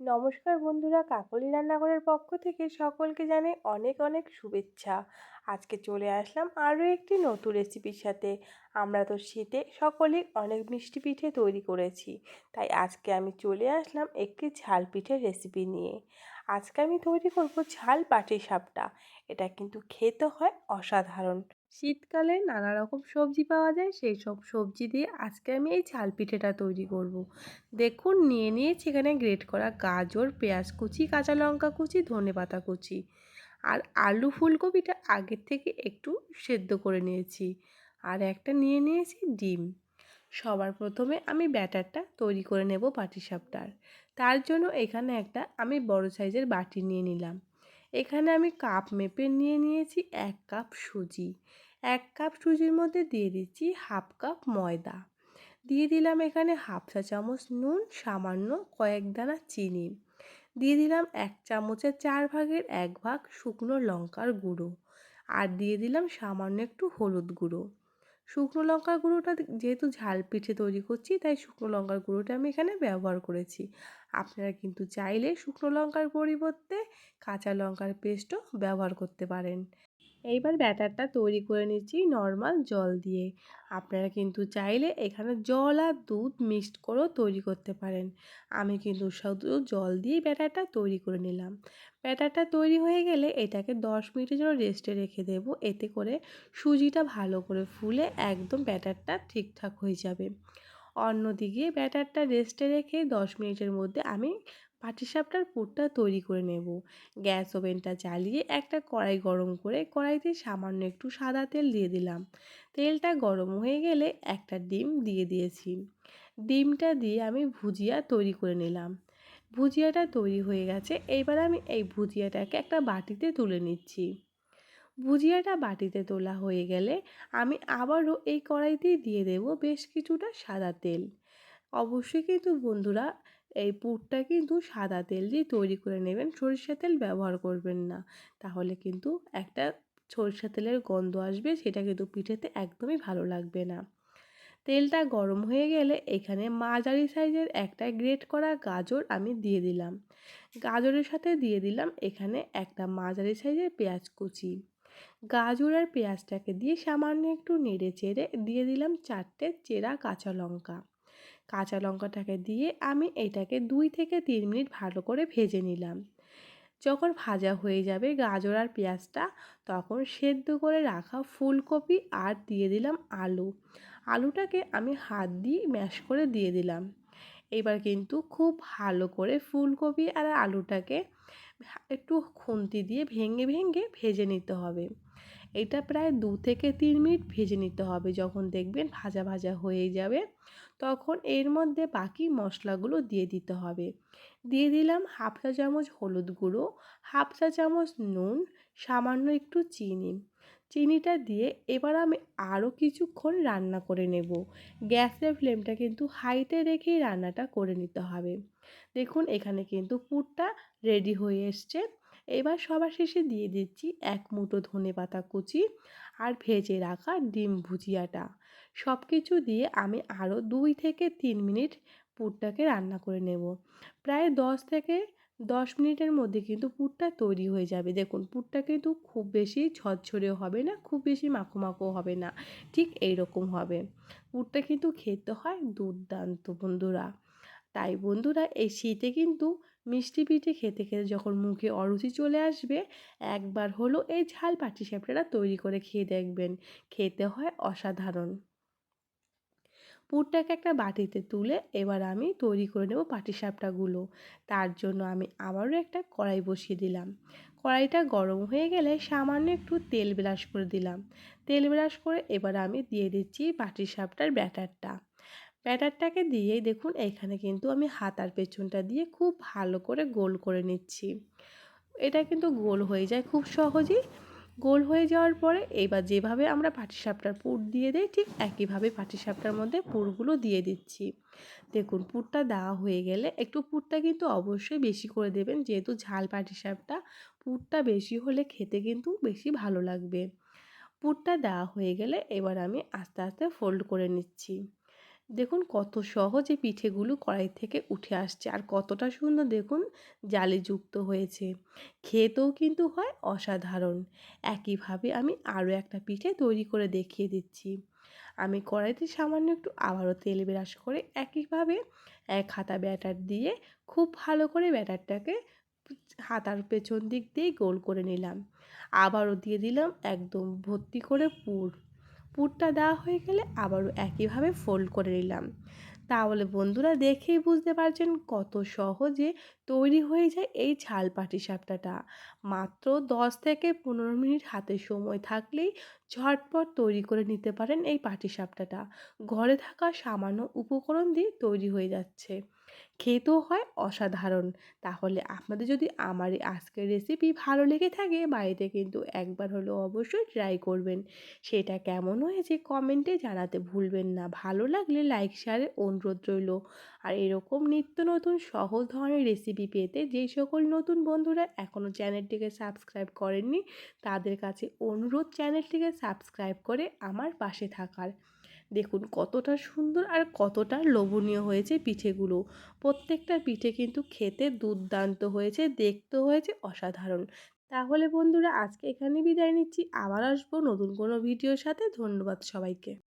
নমস্কার বন্ধুরা, কাকলি রান্নাঘরের পক্ষ থেকে সকলকে জানাই অনেক অনেক শুভেচ্ছা। আজকে চলে আসলাম আরও একটি নতুন রেসিপির সাথে। আমরা তো শীতে সকলেই অনেক মিষ্টি পিঠে তৈরি করেছি, তাই আজকে আমি চলে আসলাম একটি ঝাল পিঠের রেসিপি নিয়ে। আজকে আমি তৈরি করব ঝাল পাটি সাপটা এটা কিন্তু খেতে হয় অসাধারণ। শীতকালে নানা রকম সবজি পাওয়া যায়, সেই সব সবজি দিয়ে আজকে আমি এই ঝাল পিঠেটা তৈরি করব। দেখুন, নিয়ে নিয়েছি এখানে গ্রেট করা গাজর, পেঁয়াজ কুচি, কাঁচা লঙ্কা কুচি, ধনে পাতা কুচি। আর আলু ফুলকপিটা আগের থেকে একটু সেদ্ধ করে নিয়েছি। আর একটা নিয়ে নিয়েছি ডিম। সবার প্রথমে আমি ব্যাটারটা তৈরি করে নেব পাটিসাপটার তার জন্য এখানে একটা আমি বড় সাইজের বাটি নিয়ে নিলাম। এখানে আমি কাপ মেপে নিয়ে নিয়েছি এক কাপ সুজি। এক কাপ সুজির মধ্যে দিয়ে দিচ্ছি হাফ কাপ ময়দা। দিয়ে দিলাম এখানে হাফ চা চামচ নুন, সামান্য কয়েক দানা চিনি। দিয়ে দিলাম এক চামচের চার ভাগের এক ভাগ শুকনো লঙ্কার গুঁড়ো। আর দিয়ে দিলাম সামান্য একটু হলুদ গুঁড়ো। শুকনো লঙ্কার গুঁড়োটা যেহেতু ঝাল পিঠে তৈরি করছি, তাই শুকনো লঙ্কার গুঁড়োটা আমি এখানে ব্যবহার করেছি। আপনারা কিন্তু চাইলে শুকনো লঙ্কার পরিবর্তে কাঁচা লঙ্কার পেস্টও ব্যবহার করতে পারেন। এইবার ব্যাটারটা তৈরি করে নিচ্ছি নর্মাল জল দিয়ে। আপনারা কিন্তু চাইলে এখানে জল আর দুধ মিক্সড করেও তৈরি করতে পারেন। আমি কিন্তু শুধু জল দিয়েই ব্যাটারটা তৈরি করে নিলাম। ব্যাটারটা তৈরি হয়ে গেলে এটাকে দশ মিনিটের জন্য রেস্টে রেখে দেব। এতে করে সুজিটা ভালো করে ফুলে একদম ব্যাটারটা ঠিকঠাক হয়ে যাবে। অন্যদিকে ব্যাটারটা রেস্টে রেখে দশ মিনিটের মধ্যে আমি পাটিসাপটার পুরটা তৈরি করে নেব। গ্যাস ওভেনটা জ্বালিয়ে একটা কড়াই গরম করে কড়াইতে সামান্য একটু সাদা তেল দিয়ে দিলাম। তেলটা গরম হয়ে গেলে একটা ডিম দিয়ে দিয়েছি। ডিমটা দিয়ে আমি ভুজিয়া তৈরি করে নিলাম। ভুজিয়াটা তৈরি হয়ে গেছে, এবার আমি এই ভুজিয়াটাকে একটা বাটিতে তুলে নিচ্ছি। ভুজিয়াটা বাটিতে তোলা হয়ে গেলে আমি আবারও এই কড়াইতেই দিয়ে দেব বেশ কিছুটা সাদা তেল। অবশ্যই কিন্তু বন্ধুরা এই পুরটা কিন্তু সাদা তেল দিয়ে তৈরি করে নেবেন। সরিষা তেল ব্যবহার করবেন না। তাহলে কিন্তু একটা সরিষা তেলের গন্ধ আসবে, সেটা কিন্তু পিঠেতে একদমই ভালো লাগবে না। তেলটা গরম হয়ে গেলে এখানে মাঝারি সাইজের একটা গ্রেট করা গাজর আমি দিয়ে দিলাম। গাজরের সাথে দিয়ে দিলাম এখানে একটা মাঝারি সাইজের পেঁয়াজ কুচি। গাজর আর পেঁয়াজটাকে দিয়ে সামান্য একটু নেড়ে চেড়ে দিয়ে দিলাম চারটে চেরা কাঁচা লঙ্কা। কাঁচা লঙ্কাটাকে দিয়ে আমি এটাকে দুই থেকে তিন মিনিট ভালো করে ভেজে নিলাম। যখন ভাজা হয়ে যাবে গাজর আর পেঁয়াজটা, তখন সেদ্ধ করে রাখা ফুলকপি আর দিয়ে দিলাম আলু। আলুটাকে আমি হাত দিয়ে ম্যাশ করে দিয়ে দিলাম। এবার কিন্তু খুব ভালো করে ফুলকপি আর আলুটাকে একটু খুন্তি দিয়ে ভেঙে ভেঙে ভেজে নিতে হবে। এটা প্রায় দু থেকে তিন মিনিট ভেজে নিতে হবে। যখন দেখবেন ভাজা ভাজা হয়ে যাবে, তখন এর মধ্যে বাকি মশলাগুলো দিয়ে দিতে হবে। দিয়ে দিলাম হাফ চা চামচ হলুদ গুঁড়ো, হাফ চা চামচ নুন, সামান্য একটু চিনি। চিনিটা দিয়ে এবার আমি আরও কিছুক্ষণ রান্না করে নেব। গ্যাসের ফ্লেমটা কিন্তু হাইতে রেখেই রান্নাটা করে নিতে হবে। দেখুন এখানে কিন্তু পুরটা রেডি হয়ে এসছে। এবার সবার শেষে দিয়ে দিচ্ছি এক মুঠো ধনে পাতা কুচি আর ভেজে রাখা ডিম ভুজিয়াটা। সব কিছু দিয়ে আমি আরও দুই থেকে তিন মিনিট পুরটাকে রান্না করে নেব। প্রায় দশ থেকে দশ মিনিটের মধ্যে কিন্তু পুরটা তৈরি হয়ে যাবে। দেখুন, পুরটা কিন্তু খুব বেশি ঝরঝরেও হবে না, খুব বেশি মাখো মাখো হবে না। ঠিক এই রকম হবে। পুরটা কিন্তু খেতে হয় দুর্দান্ত, বন্ধুরা। তাই বন্ধুরা এই শীতে কিন্তু মিষ্টি পিঠে খেতে খেতে যখন মুখে অরুচি চলে আসবে, একবার হলো এই ঝাল পাটি পাটিসাপটাটা তৈরি করে খেয়ে দেখবেন। খেতে হয় অসাধারণ। পুরটাকে একটা বাটিতে তুলে এবার আমি তৈরি করে নেব পাটিসাপটাগুলো তার জন্য আমি আবারও একটা কড়াই বসিয়ে দিলাম। কড়াইটা গরম হয়ে গেলে সামান্য একটু তেল ব্রাশ করে দিলাম। তেল ব্রাশ করে এবার আমি দিয়ে দিচ্ছি পাটিসাপটার ব্যাটারটা। ব্যাটারটাকে দিয়ে দেখুন, এখানে কিন্তু আমি হাতার পেছনটা দিয়ে খুব ভালো করে গোল করে নিচ্ছি। এটা কিন্তু গোল হয়ে যায় খুব সহজেই। গোল হয়ে যাওয়ার পরে এবার যেভাবে আমরা পাটিসাপটার পুর দিয়ে দিই, ঠিক একইভাবে পাটিসাপটার মধ্যে পুরগুলো দিয়ে দিচ্ছি। দেখুন, পুরটা দেওয়া হয়ে গেলে একটু পুরটা কিন্তু অবশ্যই বেশি করে দেবেন, যেহেতু ঝাল পাটিসাপটা পুরটা বেশি হলে খেতে কিন্তু বেশি ভালো লাগবে। পুরটা দেওয়া হয়ে গেলে এবার আমি আস্তে আস্তে ফোল্ড করে নিচ্ছি। দেখুন কত সহজে পিঠেগুলো কড়াই থেকে উঠে আসছে। আর কতটা সুন্দর দেখুন জালিযুক্ত হয়েছে। খেতেও কিন্তু হয় অসাধারণ। একইভাবে আমি আরও একটা পিঠে তৈরি করে দেখিয়ে দিচ্ছি। আমি কড়াইতে সামান্য একটু আবারও তেল ব্রাশ করে একইভাবে এক হাতা ব্যাটার দিয়ে খুব ভালো করে ব্যাটারটাকে হাতার পেছন দিক দিয়েই গোল করে নিলাম। আবারও দিয়ে দিলাম একদম ভর্তি করে পুর। পুরটা দেওয়া হয়ে গেলে আবারও একইভাবে ফোল্ড করে নিলাম। তাহলে বন্ধুরা দেখেই বুঝতে পারছেন কত সহজে তৈরি হয়ে যায় এই ঝাল পাটিসাপটাটা। মাত্র দশ থেকে পনেরো মিনিট হাতে সময় থাকলেই ঝটপট তৈরি করে নিতে পারেন এই পাটিসাপটাটা। ঘরে থাকা সামান্য উপকরণ দিয়ে তৈরি হয়ে যাচ্ছে। খেতেও হয় অসাধারণ। তাহলে আপনাদের যদি আমার এই আজকের রেসিপি ভালো লেগে থাকে, বাড়িতে কিন্তু একবার হলেও অবশ্যই ট্রাই করবেন। সেটা কেমন হয়েছে কমেন্টে জানাতে ভুলবেন না। ভালো লাগলে লাইক শেয়ারের অনুরোধ রইল। আর এরকম নিত্য নতুন সহজ ধরনের রেসিপি পেতে যেই সকল নতুন বন্ধুরা এখনও চ্যানেলটিকে সাবস্ক্রাইব করেননি, তাদের কাছে অনুরোধ চ্যানেলটিকে সাবস্ক্রাইব করে আমার পাশে থাকার। দেখুন কতটা সুন্দর আর কতটা লোভনীয় হয়েছে পিঠেগুলো। প্রত্যেকটা পিঠে কিন্তু খেতে দুর্দান্ত হয়েছে দেখতে হয়েছে অসাধারণ। তাহলে বন্ধুরা, আজকে এখানে বিদায় নিচ্ছি। আবার আসব নতুন কোনো ভিডিওর সাথে। ধন্যবাদ সবাইকে।